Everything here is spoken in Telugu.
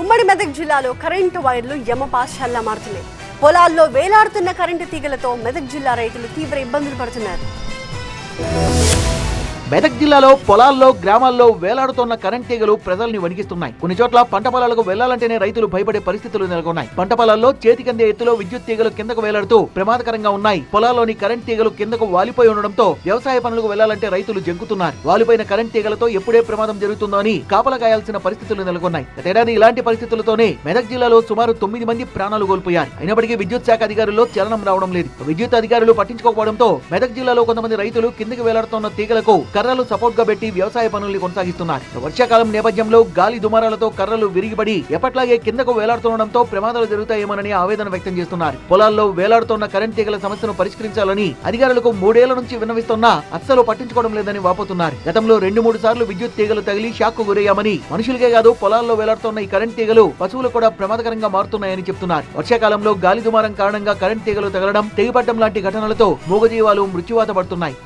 ఉమ్మడి మెదక్ జిల్లాలో కరెంటు వైర్లు యమపాశాల్లా మారుతున్నాయి. పొలాల్లో వేలాడుతున్న కరెంటు తీగలతో మెదక్ జిల్లా రైతులు తీవ్ర ఇబ్బందులు పడుతున్నారు. మెదక్ జిల్లాలో పొలాల్లో గ్రామాల్లో వేలాడుతున్న కరెంట్ తీగలు ప్రజల్ని వణికిస్తున్నాయి. కొన్ని చోట్ల పంట పొలాలకు వెళ్ళాలంటేనే రైతులు భయపడే పరిస్థితులు నెలకొన్నాయి. పంట పొలాల్లో చేతికందే ఎత్తులో విద్యుత్ తీగలు కిందకు వేలాడుతూ ప్రమాదకరంగా ఉన్నాయి. పొలాల్లోని కరెంట్ తీగలు కిందకు వాలిపోయి ఉండడంతో వ్యవసాయ పనులకు వెళ్ళాలంటే రైతులు జంకుతున్నారు. వాలిపోయిన కరెంట్ తీగలతో ఎప్పుడే ప్రమాదం జరుగుతుందో అని కాపలా కాయాల్సిన పరిస్థితులు నెలకొన్నాయి. గతేడాది ఇలాంటి పరిస్థితులతోనే మెదక్ జిల్లాలో సుమారు తొమ్మిది మంది ప్రాణాలు కోల్పోయారు. అయినప్పటికీ విద్యుత్ శాఖ అధికారుల్లో చలనం రావడం లేదు. విద్యుత్ అధికారులు పట్టించుకోకపోవడంతో మెదక్ జిల్లాలో కొంతమంది రైతులు కిందకి వేలాడుతున్న తీగలకు కర్రలు సపోర్ట్గా పెట్టి వ్యవసాయ పనుల్ని కొనసాగిస్తున్నారు. వర్షాకాలం నేపథ్యంలో గాలి దుమారాలతో కర్రలు విరిగిపడి ఎప్పట్లాగే కిందకు వేలాడుతుండడంతో ప్రమాదాలు జరుగుతాయేమోనని ఆవేదన వ్యక్తం చేస్తున్నారు. పొలాల్లో వేలాడుతున్న కరెంట్ తీగల సమస్యను పరిష్కరించాలని అధికారులకు మూడేళ్ళ నుంచి విన్నవిస్తున్నా అస్సలు పట్టించుకోవడం లేదని వాపోతున్నారు. గతంలో రెండు మూడు సార్లు విద్యుత్ తీగలు తగిలి షాక్ గురయ్యామని మనుషులకే కాదు పొలాల్లో వేలాడుతున్న ఈ కరెంట్ తీగలు పశువులు కూడా ప్రమాదకరంగా మారుతున్నాయని చెప్తున్నారు. వర్షాకాలంలో గాలి దుమారం కారణంగా కరెంట్ తీగలు తగలడం తెగిపడ్డం లాంటి ఘటనలతో మూగజీవాలు మృత్యువాత పడుతున్నాయి.